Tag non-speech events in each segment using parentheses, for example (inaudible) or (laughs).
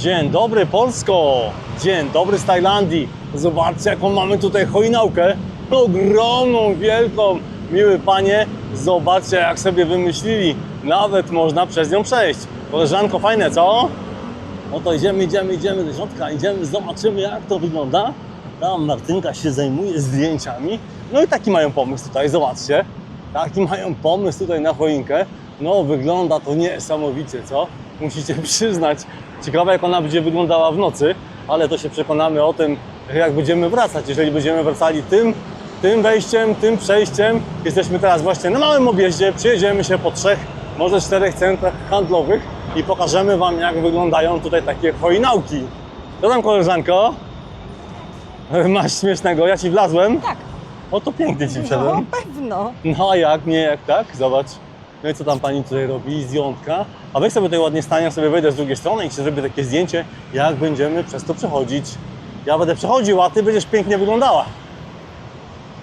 Dzień dobry Polsko! Dzień dobry z Tajlandii! Zobaczcie jaką mamy tutaj hojnałkę. Ogromną, wielką. Miły panie, zobaczcie jak sobie wymyślili. Nawet można przez nią przejść. Koleżanko, fajne co? No to idziemy, idziemy, idziemy do środka, idziemy, zobaczymy jak to wygląda. Tam Martynka się zajmuje zdjęciami. No i taki mają pomysł tutaj, zobaczcie. Taki mają pomysł tutaj na choinkę. No wygląda to niesamowicie, co? Musicie (laughs) przyznać. Ciekawe jak ona będzie wyglądała w nocy, ale to się przekonamy o tym, jak będziemy wracać. Jeżeli będziemy wracali tym, tym wejściem, tym przejściem. Jesteśmy teraz właśnie na małym objeździe. Przyjedziemy się po trzech, może czterech centrach handlowych i pokażemy Wam, jak wyglądają tutaj takie hojnałki. Co tam, koleżanko? (laughs) Masz śmiesznego, ja Ci wlazłem? Tak. O, to pięknie Ci No, wszedłem. pewno. No a jak, nie jak tak? Zobacz. No i co tam Pani tutaj robi? Zdjątka. A weź sobie tutaj ładnie stanie, sobie wejdę z drugiej strony i Ci zrobię takie zdjęcie, jak będziemy przez to przechodzić. Ja będę przechodził, a Ty będziesz pięknie wyglądała.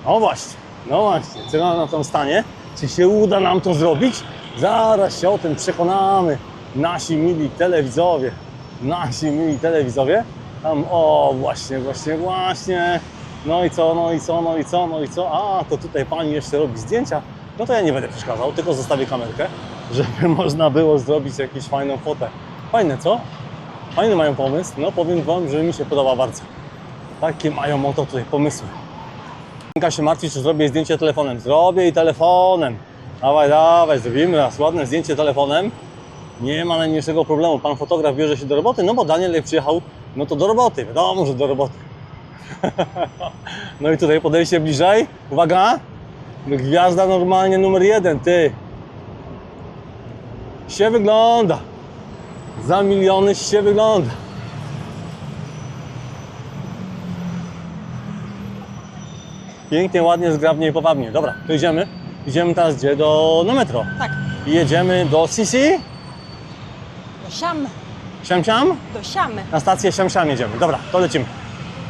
No właśnie, no właśnie. Co na tym stanie? Czy się uda nam to zrobić? Zaraz się o tym przekonamy. Nasi mili telewidzowie. Nasi mili telewidzowie. Tam, o właśnie, właśnie, właśnie. No i co, no i co, no i co, no i co? A, to tutaj pani jeszcze robi zdjęcia. No to ja nie będę przeszkadzał, tylko zostawię kamerkę, żeby (laughs) można było zrobić jakąś fajną fotę. Fajne, co? Fajny mają pomysł. No powiem wam, że mi się podoba bardzo. Takie mają oto tutaj pomysły. Kasia się martwi, czy zrobię zdjęcie telefonem. Zrobię i telefonem. Dawaj, dawaj, zrobimy raz ładne zdjęcie telefonem. Nie ma najmniejszego problemu. Pan fotograf bierze się do roboty, no bo Daniel jak przyjechał, no to do roboty. Wiadomo, że do roboty. (laughs) no i tutaj podejście bliżej. Uwaga! Gwiazda normalnie numer jeden, ty. Się wygląda. Za miliony się wygląda. Pięknie, ładnie, zgrabnie i powabnie. Dobra, to idziemy. Idziemy teraz gdzie? Do, na metro. Tak. I jedziemy do Sisi? Do Siam. Siam Siam? Do Siam. Na stację Siam Siam jedziemy. Dobra, to lecimy.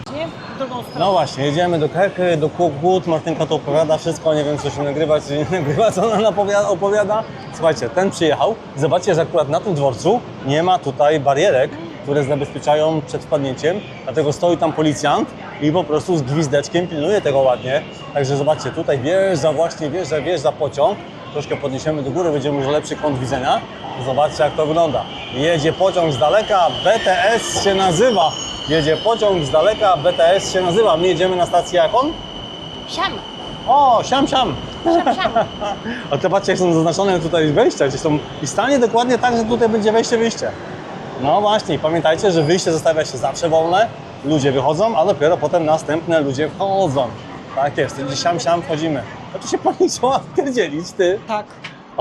W drugą stronę. No właśnie, jedziemy do Kerky, do Kukut. Martynka to opowiada wszystko, nie wiem co się nagrywa, czy nie (laughs) nagrywa, co ona opowiada. Słuchajcie, ten przyjechał. Zobaczcie, że akurat na tym dworcu nie ma tutaj barierek, które zabezpieczają przed wpadnięciem, dlatego stoi tam policjant i po prostu z gwizdeczkiem pilnuje tego ładnie. Także zobaczcie, tutaj wjeżdża właśnie, wjeżdża, wjeżdża pociąg. Troszkę podniesiemy do góry, będzie może lepszy kąt widzenia. Zobaczcie jak to wygląda. Jedzie pociąg z daleka, BTS się nazywa. Jedzie pociąg z daleka, BTS się nazywa. My jedziemy na stację jaką? Siam. O, siam, siam. Siam, siam. (laughs) A te patrzcie, jak są zaznaczone tutaj wejścia, gdzie są i stanie dokładnie tak, że tutaj będzie wejście, wyjście. No właśnie, pamiętajcie, że wyjście zostawia się zawsze wolne, ludzie wychodzą, a dopiero potem następne ludzie wchodzą. Tak jest, gdzie siam, siam wchodzimy. A tu się pani chciała wpierdzielić, ty. Tak.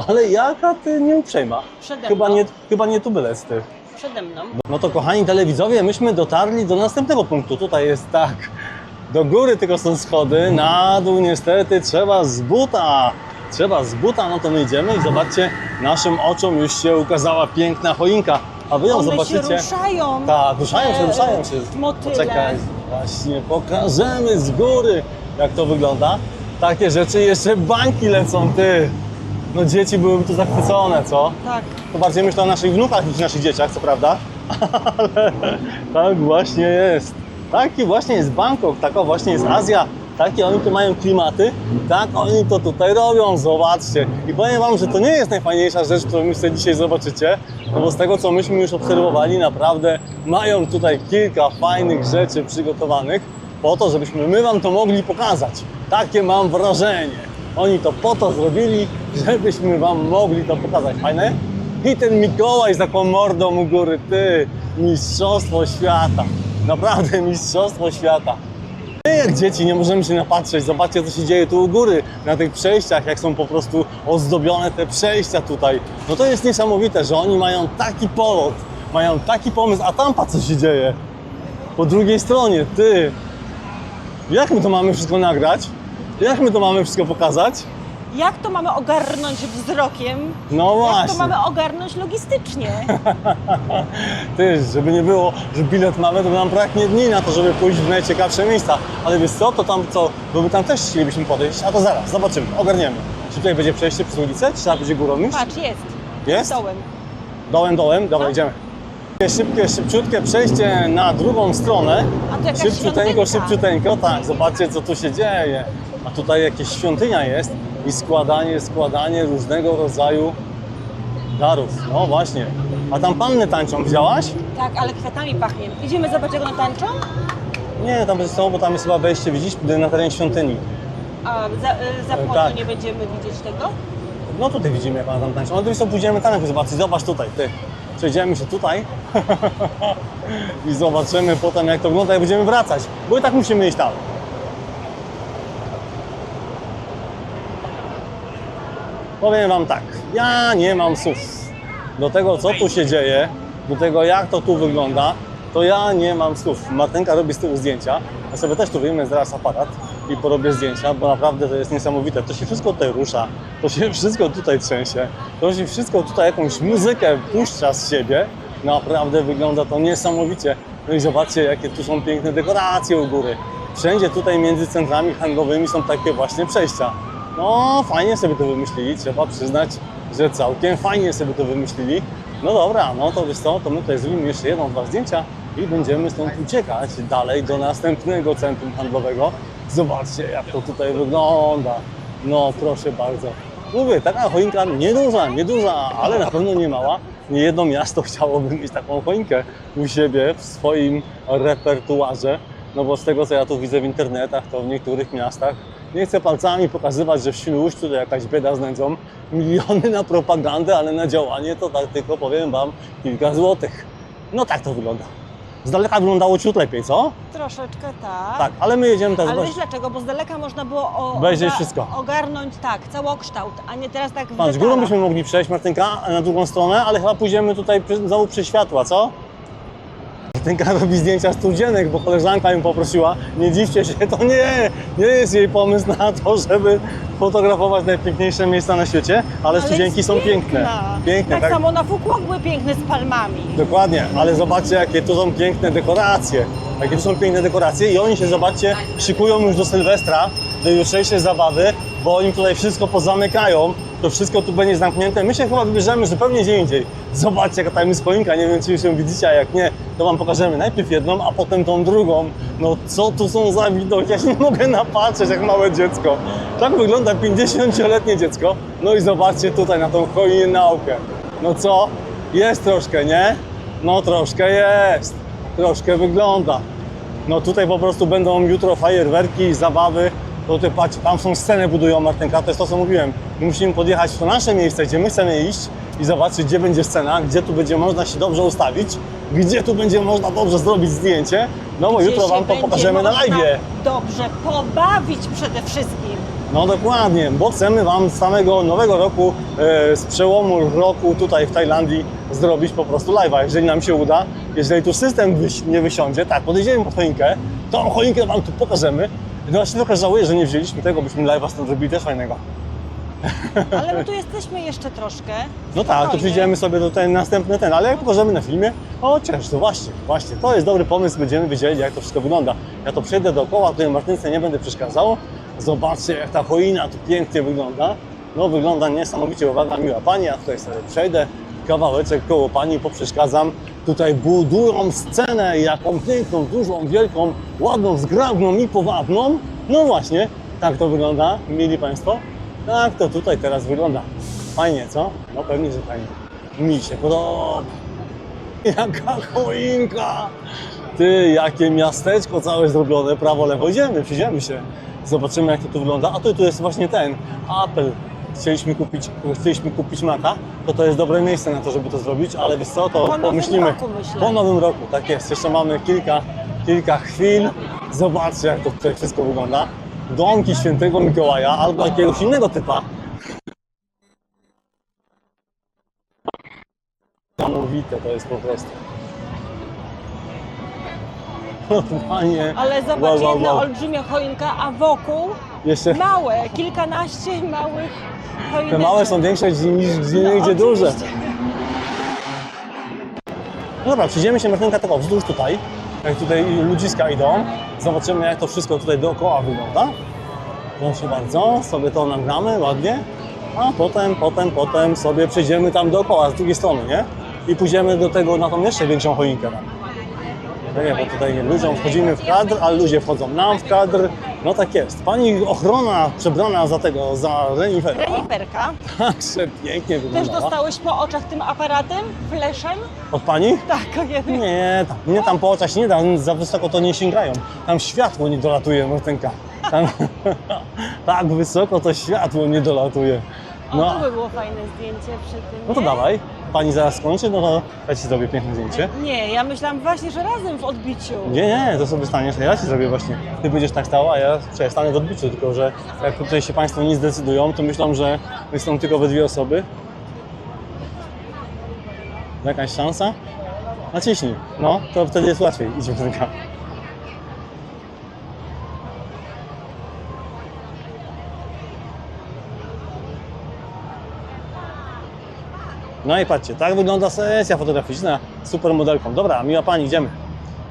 Ale jaka ty nieuprzejma. Przede Chyba nie, chyba nie tu bylec, ty. Przede mną. No to kochani telewidzowie, myśmy dotarli do następnego punktu. Tutaj jest tak. Do góry tylko są schody, na dół niestety trzeba z buta. Trzeba z buta, no to my idziemy i zobaczcie, naszym oczom już się ukazała piękna choinka. A wy ją One zobaczycie. się ruszają. Tak, ruszają się, Te, ruszają się. Motyle. Poczekaj, właśnie pokażemy z góry, jak to wygląda. Takie rzeczy, jeszcze bańki lecą, ty. No dzieci byłyby tu zachwycone, co? Tak. To bardziej myślę o naszych wnukach niż naszych dzieciach, co prawda. (laughs) Ale tak właśnie jest. Taki właśnie jest Bangkok, taka właśnie jest Azja. Takie oni tu mają klimaty, tak oni to tutaj robią, zobaczcie. I powiem Wam, że to nie jest najfajniejsza rzecz, którą my sobie dzisiaj zobaczycie, no bo z tego, co myśmy już obserwowali, naprawdę mają tutaj kilka fajnych rzeczy przygotowanych po to, żebyśmy my Wam to mogli pokazać. Takie mam wrażenie. Oni to po to zrobili, żebyśmy Wam mogli to pokazać. Fajne? I ten Mikołaj z taką mordą u góry, ty, mistrzostwo świata. Naprawdę mistrzostwo świata. My jak dzieci nie możemy się napatrzeć, zobaczcie co się dzieje tu u góry, na tych przejściach, jak są po prostu ozdobione te przejścia tutaj. No to jest niesamowite, że oni mają taki polot, mają taki pomysł, a tam co się dzieje. Po drugiej stronie, ty. Jak my to mamy wszystko nagrać? Jak my to mamy wszystko pokazać? Jak to mamy ogarnąć wzrokiem? No Jak to właśnie. mamy ogarnąć logistycznie? (laughs) Ty, żeby nie było, że bilet mamy, to nam braknie dni na to, żeby pójść w najciekawsze miejsca. Ale wiesz co, to tam co, bo my tam też chcielibyśmy podejść, a to zaraz, zobaczymy, ogarniemy. Czy tutaj będzie przejście przez ulicę, czy trzeba będzie górą iść? Patrz, jest. Jest? Dołem. Dołem, dołem, dobra, No. idziemy. Szybkie, szybciutkie przejście na drugą stronę. A to jakaś Szybciuteńko, świątynka. szybciuteńko, tak, zobaczcie co tu się dzieje. A tutaj jakieś świątynia jest i składanie, składanie różnego rodzaju darów. No właśnie. A tam panny tańczą, widziałaś? Tak, ale kwiatami pachnie. Idziemy zobaczyć, jak one tańczą? Nie, tam jest to, bo tam jest chyba wejście, widzisz, na teren świątyni. A za, y, za płotu tak. nie będziemy widzieć tego? No tutaj widzimy, jak ona tam tańczy. No to pójdziemy tam zobaczyć. Zobacz tutaj, ty. Przejdziemy się tutaj (laughs) i zobaczymy potem, jak to wygląda i będziemy wracać. Bo i tak musimy iść tam. Powiem Wam tak, ja nie mam słów. Do tego, co tu się dzieje, do tego, jak to tu wygląda, to ja nie mam słów. Martynka robi z tyłu zdjęcia. Ja sobie też tu wyjmę zaraz aparat i porobię zdjęcia, bo naprawdę to jest niesamowite. To się wszystko tutaj rusza, to się wszystko tutaj trzęsie, to się wszystko tutaj jakąś muzykę puszcza z siebie. Naprawdę wygląda to niesamowicie. No i zobaczcie, jakie tu są piękne dekoracje u góry. Wszędzie tutaj między centrami handlowymi są takie właśnie przejścia. No, fajnie sobie to wymyślili, trzeba przyznać, że całkiem fajnie sobie to wymyślili. No dobra, no to wiesz co, to my tutaj zrobimy jeszcze jedno, dwa zdjęcia i będziemy stąd uciekać dalej do następnego centrum handlowego. Zobaczcie, jak to tutaj wygląda. No, proszę bardzo. Mówię, taka choinka nieduża, nieduża, ale na pewno nie mała. Nie jedno miasto chciałoby mieć taką choinkę u siebie w swoim repertuarze. No bo z tego, co ja tu widzę w internetach, to w niektórych miastach nie chcę palcami pokazywać, że w Świnoujściu to jakaś bieda z nędzą. Miliony na propagandę, ale na działanie to tak tylko powiem Wam kilka złotych. No tak to wygląda. Z daleka wyglądało ciut lepiej, co? Troszeczkę tak. Tak, ale my jedziemy teraz Ale wiesz dlaczego? Bo z daleka można było o, oga- wszystko. ogarnąć tak, całokształt, a nie teraz tak w Patrz, górą byśmy mogli przejść, Martynka, na drugą stronę, ale chyba pójdziemy tutaj przy, znowu przy światła, co? Martynka robi zdjęcia studzienek, bo koleżanka ją poprosiła. Nie dziwcie się, to nie, nie jest jej pomysł na to, żeby fotografować najpiękniejsze miejsca na świecie, ale, studzienki jest są piękne. Piękne, tak, tak? samo na Fukłok były piękne z palmami. Dokładnie, ale zobaczcie, jakie tu są piękne dekoracje. Jakie tu są piękne dekoracje i oni się, zobaczcie, szykują już do Sylwestra, do jutrzejszej zabawy, bo oni tutaj wszystko pozamykają. To wszystko tu będzie zamknięte. My się chyba wybierzemy zupełnie gdzie indziej. Zobaczcie, jaka tam jest choinka. Nie wiem, czy już ją widzicie, a jak nie, to Wam pokażemy najpierw jedną, a potem tą drugą. No co tu są za widoki? Ja się nie mogę napatrzeć jak małe dziecko. Tak wygląda 50-letnie dziecko. No i zobaczcie tutaj na tą naukę. No co? Jest troszkę, nie? No troszkę jest. Troszkę wygląda. No tutaj po prostu będą jutro fajerwerki, zabawy. To tutaj patrz, tam są scenę budują Martynka, to jest to co mówiłem. My musimy podjechać w to nasze miejsce, gdzie my chcemy iść i zobaczyć, gdzie będzie scena, gdzie tu będzie można się dobrze ustawić, gdzie tu będzie można dobrze zrobić zdjęcie. No bo Gdzie jutro Wam to pokażemy na live. Dobrze pobawić przede wszystkim. No dokładnie, bo chcemy Wam z samego nowego roku, e, z przełomu roku tutaj w Tajlandii zrobić po prostu live'a, jeżeli nam się uda. Jeżeli tu system nie wysiądzie, tak, podejdziemy pod choinkę, tą choinkę Wam tu pokażemy. No właśnie trochę żałuję, że nie wzięliśmy tego, byśmy live'a stąd zrobili też fajnego. (laughs) Ale my tu (laughs) jesteśmy jeszcze troszkę. No tak, to przyjdziemy sobie do ten następny ten, ale jak pokażemy na filmie, o cześć, to właśnie, właśnie, to jest dobry pomysł, będziemy wiedzieli jak to wszystko wygląda. Ja to przejdę dookoła, tutaj Martynce nie będę przeszkadzał. Zobaczcie jak ta choina tu pięknie wygląda. No wygląda niesamowicie, uwaga, miła Pani, ja tutaj sobie przejdę, kawałeczek koło Pani poprzeszkadzam. Tutaj budują scenę, jaką piękną, dużą, wielką, ładną, zgrabną i powabną. No właśnie, tak to wygląda, mieli Państwo. Tak to tutaj teraz wygląda. Fajnie, co? No pewnie, że fajnie. Mi się podoba. (laughs) Jaka choinka! Ty, jakie miasteczko całe zrobione, prawo, lewo. Idziemy, przyjdziemy się. Zobaczymy, jak to tu wygląda. A tu, tu jest właśnie ten apel. Chcieliśmy kupić, chcieliśmy kupić maka, to to jest dobre miejsce na to, żeby to zrobić, ale wiesz co, to Po pomyślimy. roku, myślę. Po nowym roku, tak jest. Jeszcze mamy kilka, kilka chwil. Zobaczcie, jak to tutaj wszystko wygląda. Domki świętego Mikołaja albo jakiegoś innego typa. Niesamowite to jest po prostu. Panie. Ale zobacz, wow, wow, jedna wow. olbrzymia choinka, a wokół Jeszcze małe, kilkanaście małych choinek. te małe są większe niż gdzie No, indziej duże. oczywiście. No dobra, przyjdziemy się tylko wzdłuż tutaj, jak tutaj ludziska idą. Zobaczymy jak to wszystko tutaj dookoła wygląda. Proszę bardzo, sobie to nagramy ładnie. A potem, potem, potem sobie przejdziemy tam dookoła, z drugiej strony, nie? i pójdziemy do tego na tą jeszcze większą choinkę tam. No nie, bo tutaj ludziom wchodzimy w kadr, ale ludzie wchodzą nam w kadr. No tak jest. Pani ochrona przebrana za tego, za renifera. Reniferka. Także pięknie Też wyglądała. dostałeś po oczach tym aparatem, fleszem? Od pani? Tak, ojej. Nie, tam, mnie tam po oczach się nie da, za wysoko to nie sięgają. Tam światło nie dolatuje, Martynka. Tam, (laughs) tak wysoko to światło nie dolatuje. O, No, to by było fajne zdjęcie przy tym. no to nie? dawaj. Pani zaraz skończy, no to ja ci zrobię piękne zdjęcie. Nie, ja myślałam właśnie, że razem w odbiciu. Nie, nie, to sobie staniesz, ja ci zrobię właśnie. Ty będziesz tak stała, a ja czekaj, stanę w odbiciu, tylko że jak tutaj się Państwo nie zdecydują, to myślą, że my są tylko we dwie osoby. Jakaś szansa? Naciśnij. No, to wtedy jest łatwiej. Idź Martynka. No i patrzcie, tak wygląda sesja fotograficzna z supermodelką. Dobra, miła Pani, idziemy.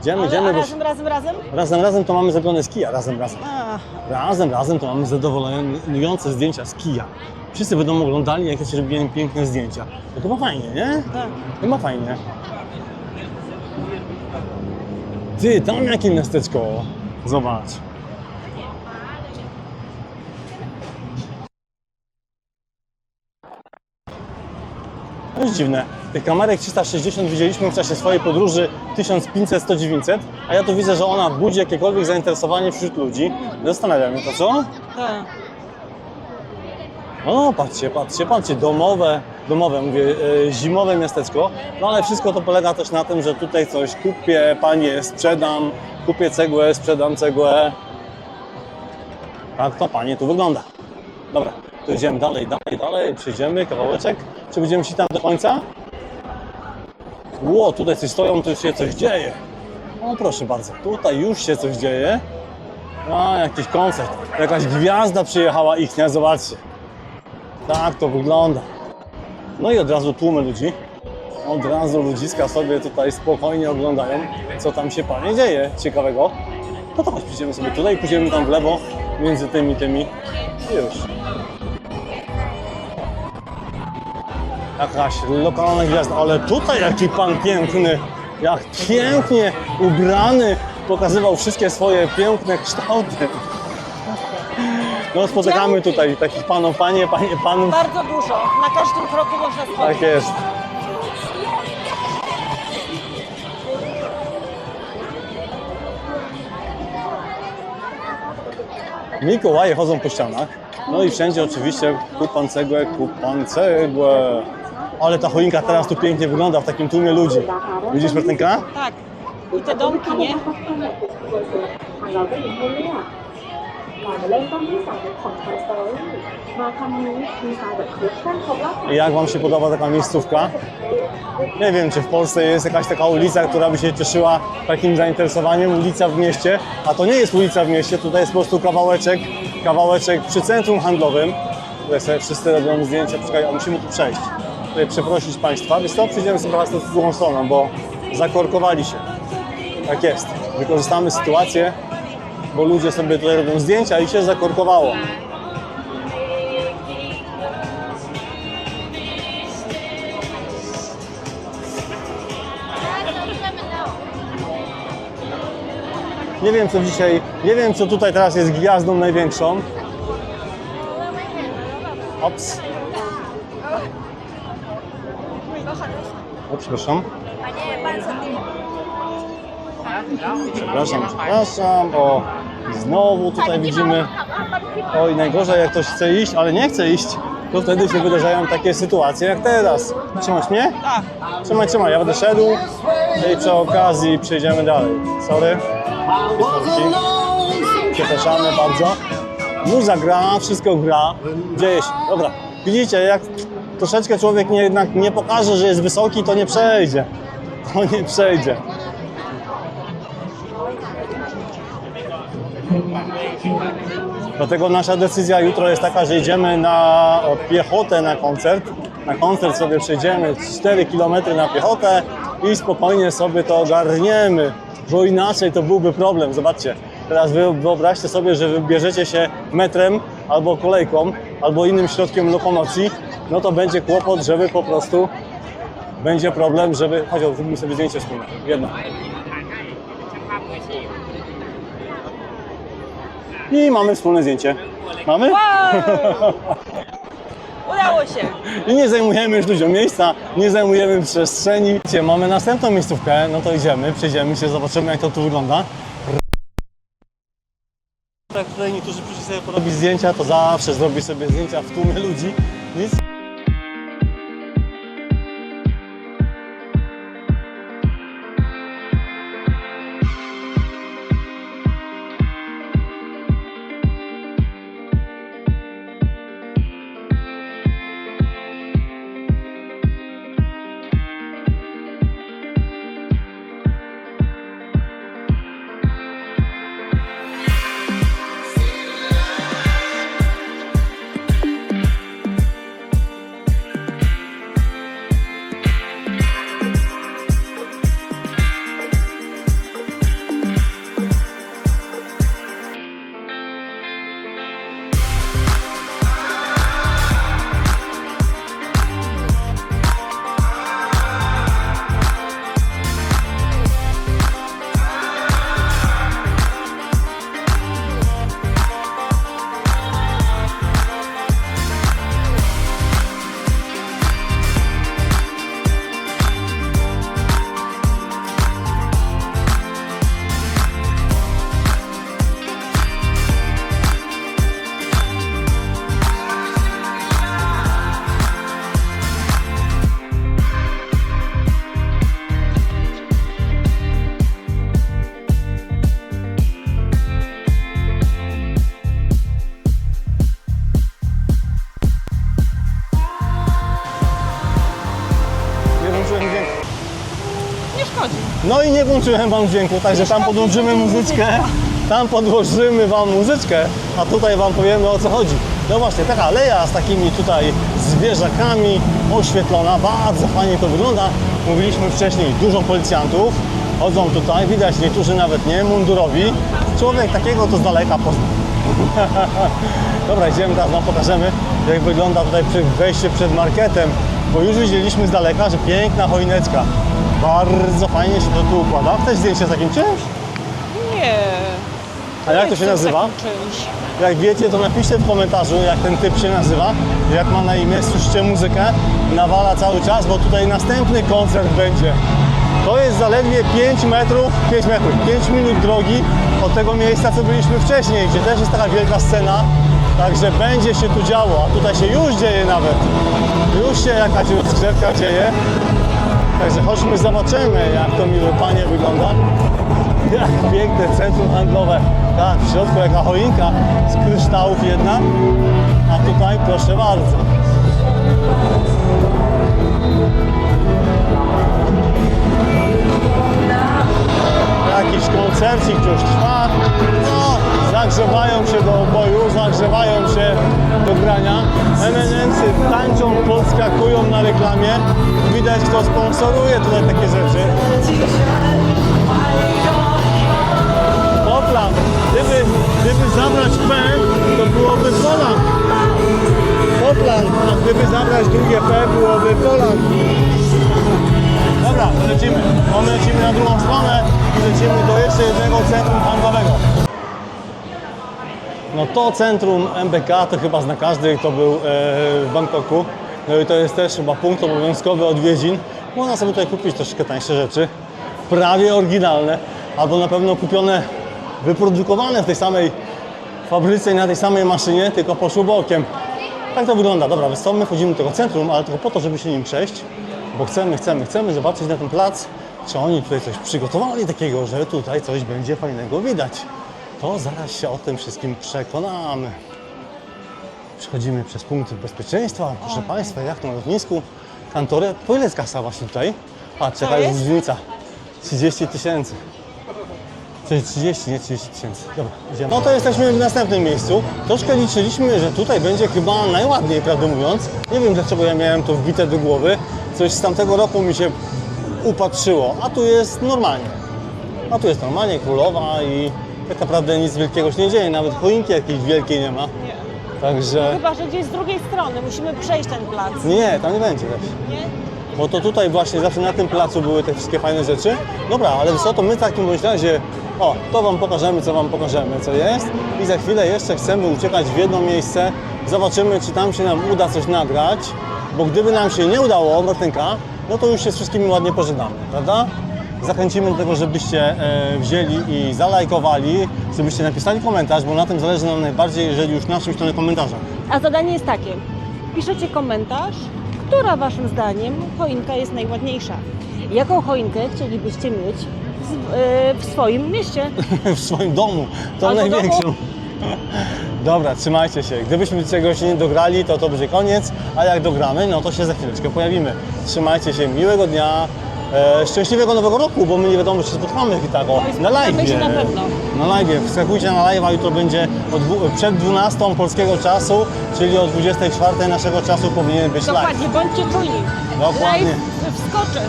Idziemy, Ale, idziemy, a bo razem, razem, razem? razem, razem to mamy zrobione z kija, razem, razem. A, Razem, razem to mamy zadowalające zdjęcia z kija. Wszyscy będą oglądali, jak ja ci robiłem piękne zdjęcia. To chyba fajnie, nie? tak. Chyba fajnie. Ty, tam jakie miasteczko. Zobacz. To jest dziwne. Tych kamerek 360 widzieliśmy w czasie swojej podróży 1500-100-900, a ja tu widzę, że ona budzi jakiekolwiek zainteresowanie wśród ludzi. Zastanawiam mnie to, co? tak. No, patrzcie, patrzcie, patrzcie, domowe, domowe, mówię, e, zimowe miasteczko, no ale wszystko to polega też na tym, że tutaj coś kupię, panie, sprzedam, kupię cegłę, sprzedam cegłę. Tak to, panie, tu wygląda. Dobra, to idziemy dalej, dalej, dalej, przejdziemy kawałeczek. Czy będziemy szli tam do końca? Ło, tutaj coś stoją, tu się coś dzieje. O, proszę bardzo, tutaj już się coś dzieje. A, jakiś koncert, jakaś gwiazda przyjechała ich, nie? Zobaczcie. Tak to wygląda. No i od razu tłumy ludzi. Od razu ludziska sobie tutaj spokojnie oglądają, co tam się panie dzieje ciekawego. No to chodź, pójdziemy sobie tutaj, pójdziemy tam w lewo, między tymi, tymi. I Już. Jakaś lokalna gwiazda, ale tutaj jaki pan piękny, jak pięknie ubrany, pokazywał wszystkie swoje piękne kształty. No spotykamy tutaj takich panów, panie, panie, panów. Bardzo dużo. Na każdym kroku można spotkać. Tak jest. Mikołaje chodzą po ścianach. No i wszędzie oczywiście kup pan cegłę, kup pan cegłę. Ale ta choinka teraz tu pięknie wygląda w takim tłumie ludzi. Widzisz tak. Martynka? Tak. I te domki, nie? I Jak Wam się podoba taka miejscówka? Nie wiem, czy w Polsce jest jakaś taka ulica, która by się cieszyła takim zainteresowaniem, ulica w mieście, a to nie jest ulica w mieście, tutaj jest po prostu kawałeczek, kawałeczek przy centrum handlowym. Tutaj sobie wszyscy robią zdjęcia, czekaj, musimy tu przejść. Przeprosić Państwa, więc to przyjdziemy sobie teraz z drugą stroną, bo zakorkowali się. Tak jest. Wykorzystamy sytuację, bo ludzie sobie tutaj robią zdjęcia i się zakorkowało. Nie wiem co dzisiaj, nie wiem co tutaj teraz jest gwiazdą największą. Ops. Przepraszam. Przepraszam, przepraszam. O, znowu tutaj widzimy. Oj, najgorzej jak ktoś chce iść, ale nie chce iść, to wtedy się wydarzają takie sytuacje jak teraz. Trzymasz mnie? Tak. Trzymaj, trzymaj, ja będę szedł i przy okazji przejdziemy dalej. Sorry. Przepraszamy bardzo. Muza gra, wszystko gra, dzieje się. Dobra, widzicie, jak troszeczkę człowiek nie, jednak nie pokaże, że jest wysoki, to nie przejdzie. To nie przejdzie. Dlatego nasza decyzja jutro jest taka, że idziemy na piechotę na koncert. Na koncert sobie przejdziemy 4 km na piechotę i spokojnie sobie to ogarniemy, bo inaczej to byłby problem. Zobaczcie, teraz wy wyobraźcie sobie, że wybierzecie się metrem albo kolejką, albo innym środkiem lokomocji, no to będzie kłopot, żeby po prostu będzie problem, żeby... Chodź, zrobimy sobie zdjęcie wspólne. Jedno. I mamy wspólne zdjęcie. Mamy? Wow! Udało się. I nie zajmujemy już ludziom miejsca, nie zajmujemy przestrzeni. Mamy następną miejscówkę, no to idziemy, przejdziemy się, zobaczymy jak to tu wygląda. Tak tutaj niektórzy przyszli sobie porobić zdjęcia, to zawsze zrobię sobie zdjęcia w tłumie ludzi. Nic Włączyłem wam dźwięku, także tam podłożymy muzyczkę. Tam podłożymy wam muzyczkę, a tutaj wam powiemy o co chodzi. No właśnie, taka aleja z takimi tutaj zwierzakami oświetlona, bardzo fajnie to wygląda. Mówiliśmy wcześniej, dużo policjantów chodzą tutaj, widać niektórzy nawet nie mundurowi. Człowiek takiego to z daleka pozna. (laughs) Dobra, idziemy teraz wam pokażemy jak wygląda tutaj przy wejście przed marketem, bo już widzieliśmy z daleka, że piękna choineczka. Bardzo fajnie się to tu układa. Chcesz zdjęcie z takim czymś? Nie. A jak to się nazywa? czymś. Jak wiecie, to napiszcie w komentarzu, jak ten typ się nazywa, jak ma na imię, słyszycie muzykę, nawala cały czas, bo tutaj następny koncert będzie. To jest zaledwie 5 metrów, 5 metrów, 5 minut drogi od tego miejsca, co byliśmy wcześniej, gdzie też jest taka wielka scena, także będzie się tu działo, a tutaj się już dzieje nawet. Już się jakaś rozgrzewka dzieje. Także chodźmy, zobaczymy, jak to miłe panie wygląda. Jak piękne centrum handlowe. Tak, w środku jaka choinka z kryształów jedna. A tutaj proszę bardzo. Jakiś koncercik już trwa. Zagrzewają się do oboju, zagrzewają się do grania. MNN-sy tańczą, podskakują na reklamie. Widać, kto sponsoruje tutaj takie rzeczy. Poplan. Gdyby, gdyby zabrać P, to byłoby Poland. Poplan, a gdyby zabrać drugie P, byłoby Poland. Dobra, lecimy. No my lecimy na drugą stronę lecimy do jeszcze jednego centrum handlowego. No to centrum MBK to chyba zna każdy, kto był e, w Bangkoku. No i to jest też chyba punkt obowiązkowy odwiedzin. Można sobie tutaj kupić troszkę tańsze rzeczy, prawie oryginalne, albo na pewno kupione, wyprodukowane w tej samej fabryce i na tej samej maszynie, tylko poszło bokiem. Tak to wygląda. Dobra, więc my wchodzimy do tego centrum, ale tylko po to, żeby się nim przejść, bo chcemy, chcemy, chcemy zobaczyć na ten plac, czy oni tutaj coś przygotowali takiego, że tutaj coś będzie fajnego widać. To zaraz się o tym wszystkim przekonamy. Przechodzimy przez punkt bezpieczeństwa, proszę Państwa, jak na lotnisku. Kantorę, po ile jest kasa właśnie tutaj? A, czeka jest? różnica. 30 tysięcy. Czyli 30, nie 30 tysięcy. Dobra, idziemy. No to jesteśmy w następnym miejscu. Troszkę liczyliśmy, że tutaj będzie chyba najładniej, prawdę mówiąc. Nie wiem dlaczego ja miałem to wbite do głowy. Coś z tamtego roku mi się upatrzyło, a tu jest normalnie. A tu jest normalnie królowa i tak naprawdę nic wielkiego się nie dzieje, nawet choinki jakiejś wielkiej nie ma. Nie. Także Chyba, że gdzieś z drugiej strony. Musimy przejść ten plac. nie, tam nie będzie też. Nie? bo to tutaj właśnie zawsze na tym placu były te wszystkie fajne rzeczy. Dobra, ale co to my w takim bądź razie, o, to Wam pokażemy, co Wam pokażemy, co jest i za chwilę jeszcze chcemy uciekać w jedno miejsce, zobaczymy, czy tam się nam uda coś nagrać, bo gdyby nam się nie udało, Martynka, no to już się z wszystkimi ładnie pożegnamy, prawda? Zachęcimy do tego, żebyście e, wzięli i zalajkowali, żebyście napisali komentarz, bo na tym zależy nam najbardziej, jeżeli już na czymś to na komentarzach. A zadanie jest takie. Piszecie komentarz, która waszym zdaniem choinka jest najładniejsza. Jaką choinkę chcielibyście mieć w, e, swoim mieście? (laughs) w swoim domu, Albo największą. domu. (laughs) Dobra, trzymajcie się. Gdybyśmy czegoś nie dograli, to to będzie koniec, a jak dogramy, no to się za chwileczkę pojawimy. Trzymajcie się, miłego dnia, e, szczęśliwego nowego roku, bo my nie wiadomo, czy się spotkamy i tak o, na live. się na pewno. Na live, wskakujcie na live, a jutro będzie o dwu, przed 12 polskiego czasu, czyli o 24 naszego czasu powinien być live. Dokładnie, bądźcie czujni. Dokładnie. Live wskoczy.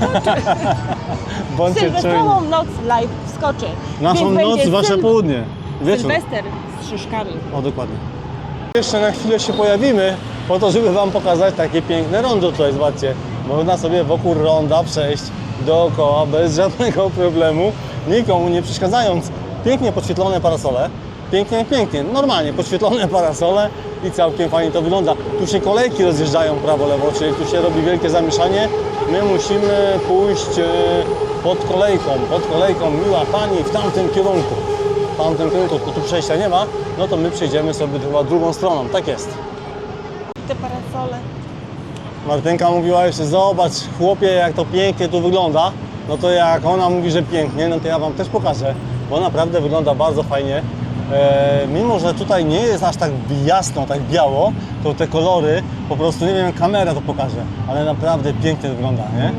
(laughs) Bądźcie czujni. Sylwestrową noc live wskoczy. Naszą Więc noc, będzie wasze syl- południe. Wieczór. Sylwester z szyszkami. O, dokładnie. Jeszcze na chwilę się pojawimy, po to, żeby Wam pokazać takie piękne rondo tutaj, zobaczcie. Można sobie wokół ronda przejść dookoła bez żadnego (laughs) problemu, nikomu nie przeszkadzając. Pięknie podświetlone parasole, pięknie, pięknie, normalnie podświetlone parasole i całkiem fajnie to wygląda. Tu się kolejki rozjeżdżają prawo-lewo, czyli tu się robi wielkie zamieszanie. My musimy pójść e, pod kolejką, pod kolejką, miła Pani, w tamtym kierunku w tamtym kierunku, tu przejścia nie ma, no to my przejdziemy sobie chyba drugą stroną. Tak jest. Te parasole. Martynka mówiła jeszcze, zobacz chłopie, jak to pięknie tu wygląda. No to jak ona mówi, że pięknie, no to ja Wam też pokażę, bo naprawdę wygląda bardzo fajnie. E, mimo, że tutaj nie jest aż tak jasno, tak biało, to te kolory, po prostu nie wiem, kamera to pokaże, ale naprawdę pięknie to wygląda, nie?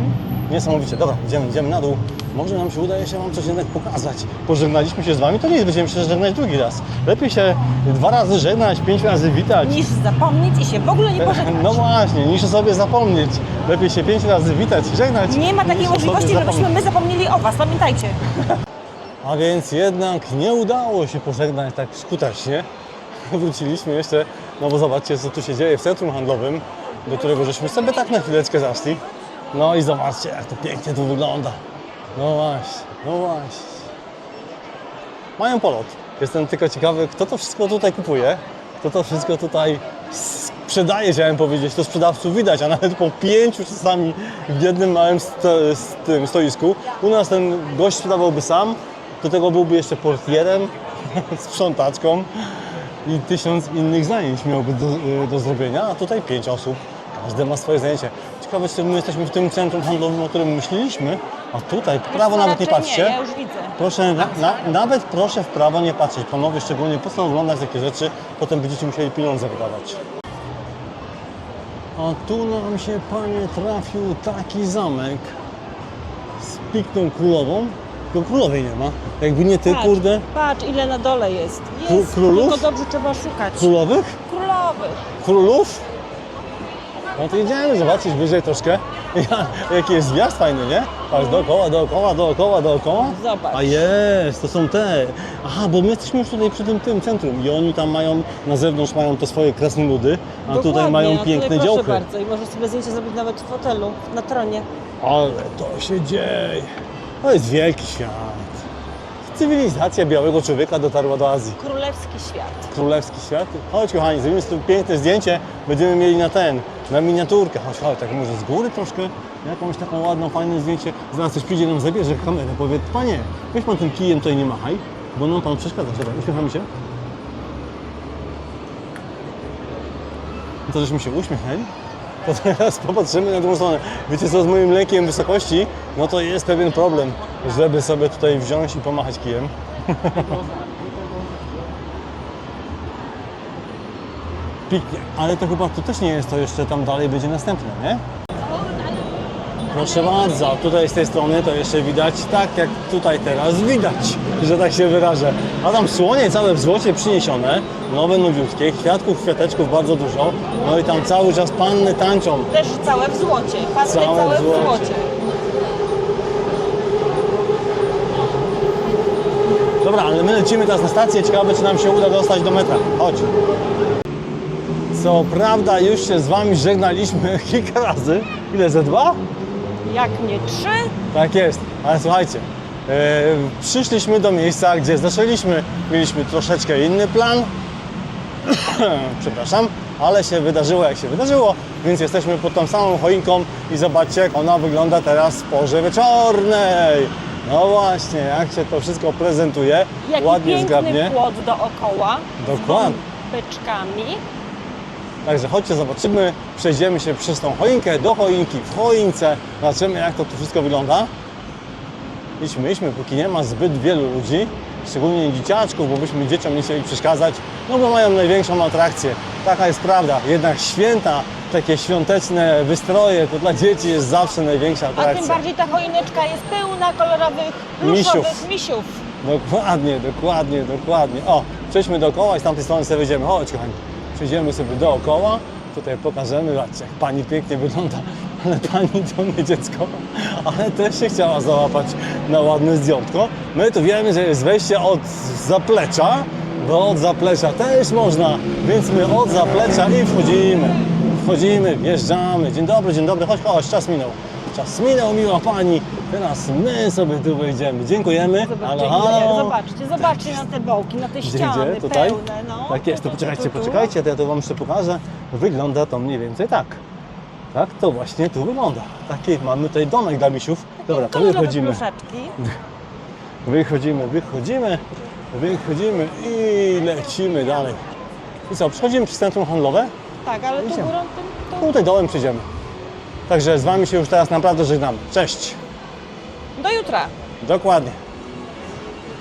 Niesamowicie. Dobra, idziemy, idziemy na dół. Może nam się uda jeszcze Wam coś jednak pokazać. Pożegnaliśmy się z Wami, to nie będziemy się żegnać drugi raz. Lepiej się dwa razy żegnać, pięć razy witać. Niż zapomnieć i się w ogóle nie (laughs) pożegnać. No właśnie, niż sobie zapomnieć. Lepiej się pięć razy witać i żegnać. Nie ma takiej możliwości, żebyśmy my zapomnieli o Was, pamiętajcie. (laughs) A więc jednak nie udało się pożegnać tak skutecznie. (laughs) Wróciliśmy jeszcze, no bo zobaczcie co tu się dzieje w centrum handlowym, do którego żeśmy sobie tak na chwileczkę zaszli. No i zobaczcie jak to pięknie tu wygląda. No właśnie, no właśnie. Mają polot. Jestem tylko ciekawy, kto to wszystko tutaj kupuje, kto to wszystko tutaj sprzedaje, chciałem powiedzieć. To sprzedawców widać, a nawet po pięciu czasami w jednym małym sto, z tym stoisku. U nas ten gość sprzedawałby sam, do tego byłby jeszcze portierem, (laughs) sprzątaczką i tysiąc innych zajęć miałby do, do zrobienia, a tutaj pięć osób. Każdy ma swoje zajęcie. Ciekawe, czy my jesteśmy w tym centrum handlowym, o którym myśleliśmy, a tutaj w prawo nawet nie patrzcie. Nie, ja już widzę. Proszę, na, na, nawet proszę w prawo nie patrzeć. Panowie, szczególnie po co oglądać takie rzeczy, potem będziecie musieli pieniądze wydawać. A tu nam się, panie, trafił taki zamek z pikną królową. Tylko królowej nie ma. Jakby nie ty, Patrz, kurde, Patrz, ile na dole jest. Jest, królów? tylko dobrze trzeba szukać. królowych? Królowych. Królów? No to idziemy zobaczyć wyżej troszkę. (laughs) Ja, jaki jest zwiast fajny, nie? Patrz, dookoła, dookoła, dookoła, dookoła. Zobacz. A jest, to są te. Aha, bo my jesteśmy już tutaj przy tym, tym centrum i oni tam mają, na zewnątrz mają te swoje krasnoludy, a tutaj Dokładnie, mają a tutaj piękne proszę bardzo i możesz sobie zdjęcie zrobić nawet w fotelu, na tronie. Ale to się dzieje. To jest wielki świat. Cywilizacja białego człowieka dotarła do Azji. Królewski świat. Królewski świat. Chodź kochani, zrobimy sobie piękne zdjęcie. Będziemy mieli na ten, na miniaturkę. Chodź, chodź, tak może z góry troszkę. Jakąś taką ładną, fajne zdjęcie. Zaraz ktoś przyjdzie nam zabierze kamerę. Powie, panie, weź pan tym kijem tutaj nie machaj, bo nam pan przeszkadza. Dobra, uśmiechamy się. To żeśmy się uśmiechnęli. (laughs) To teraz popatrzymy na drugą stronę. Wiecie co, z moim lękiem wysokości, no to jest pewien problem, żeby sobie tutaj wziąć i pomachać kijem. (laughs) Piknie. Ale to chyba tu też nie jest to jeszcze tam dalej będzie następne, nie? Proszę bardzo, tutaj z tej strony to jeszcze widać tak jak tutaj teraz widać, że tak się wyrażę. A tam słonie całe w złocie przyniesione, nowe, nowiutkie, kwiatków, kwiateczków bardzo dużo. No i tam cały czas panny tańczą. Też całe w złocie. Panny Całe całe, w złocie. złocie. Dobra, ale my lecimy teraz na stację, ciekawe czy nam się uda dostać do metra. Chodź. Co prawda już się z Wami żegnaliśmy (laughs) kilka razy Ile, ze dwa? Jak nie trzy? Tak jest, ale słuchajcie, e, przyszliśmy do miejsca, gdzie zaczęliśmy, mieliśmy troszeczkę inny plan, (coughs) przepraszam, ale się wydarzyło jak się wydarzyło, więc jesteśmy pod tą samą choinką i zobaczcie jak ona wygląda teraz w porze wieczornej. No właśnie, jak się to wszystko prezentuje, Jaki ładnie, piękny zgrabnie. płot dookoła. Dokładnie. Z beczkami. Także chodźcie, zobaczymy, przejdziemy się przez tą choinkę, do choinki, w choince, zobaczymy jak to tu wszystko wygląda. Idźmy, idźmy, póki nie ma zbyt wielu ludzi, szczególnie dzieciaczków, bo byśmy dzieciom nie chcieli przeszkadzać, no bo mają największą atrakcję. Taka jest prawda, jednak święta, takie świąteczne wystroje, to dla dzieci jest zawsze największa A atrakcja. tym bardziej ta choineczka jest pełna kolorowych, Misiów. pluszowych misiów. Dokładnie, dokładnie, dokładnie. O, przejdźmy dookoła i z tamtej strony sobie wyjdziemy. Chodź, kochani. Przejdziemy sobie dookoła. Tutaj pokażemy, jak pani pięknie wygląda. Ale pani to nie dziecko, ale też się chciała załapać na ładne zdjątko. My tu wiemy, że jest wejście od zaplecza, bo od zaplecza też można, więc my od zaplecza i wchodzimy. Wchodzimy, wjeżdżamy. Dzień dobry, dzień dobry, chodź, chodź, czas minął. Czas minął, miła pani. Teraz my sobie tu wejdziemy. Dziękujemy. Zobaczcie, Halo, halo. zobaczcie, zobaczcie na te bołki, na te Gdzie, ściany gdzie? Tutaj? pełne. No. Tak jest, to poczekajcie, poczekajcie, to ja to Wam jeszcze pokażę. Wygląda to mniej więcej tak. Tak to właśnie tu wygląda. Taki mamy tutaj domek dla misiów. Dobra, to Kolorowe wychodzimy. (laughs) Wychodzimy, wychodzimy, wychodzimy i lecimy dalej. I co, przechodzimy przez centrum handlowe? Tak, ale tu Idziemy. górą to, to... Tutaj dołem przejdziemy. Także z Wami się już teraz naprawdę żegnamy. Cześć! Do jutra. Dokładnie.